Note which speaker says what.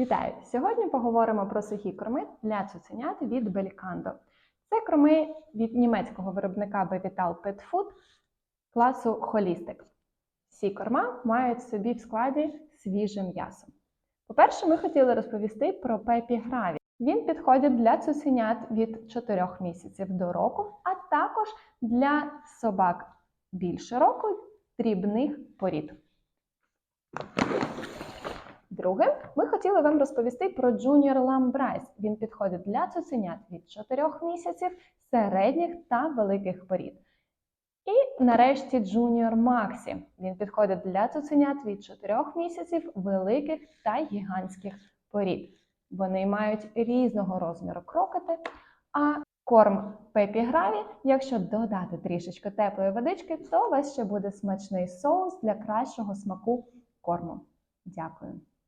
Speaker 1: Вітаю! Сьогодні поговоримо про сухі корми для цуценят від Белікандо. Це корми від німецького виробника Bevital Pet Food класу Holistic. Всі корма мають собі в складі свіже м'ясо. По-перше, ми хотіли розповісти про Пепі Граві. Він підходить для цуценят від 4 місяців до року, а також для собак більше року дрібних порід. Друге, ми хотіли вам розповісти про Junior Lamb Rice. Він підходить для цуценят від 4 місяців, середніх та великих порід. І нарешті Junior Maxi. Він підходить для цуценят від 4 місяців, великих та гігантських порід. Вони мають різного розміру крокети, а корм Пепі Граві, якщо додати трішечки теплої водички, то у вас ще буде смачний соус для кращого смаку корму. Дякую.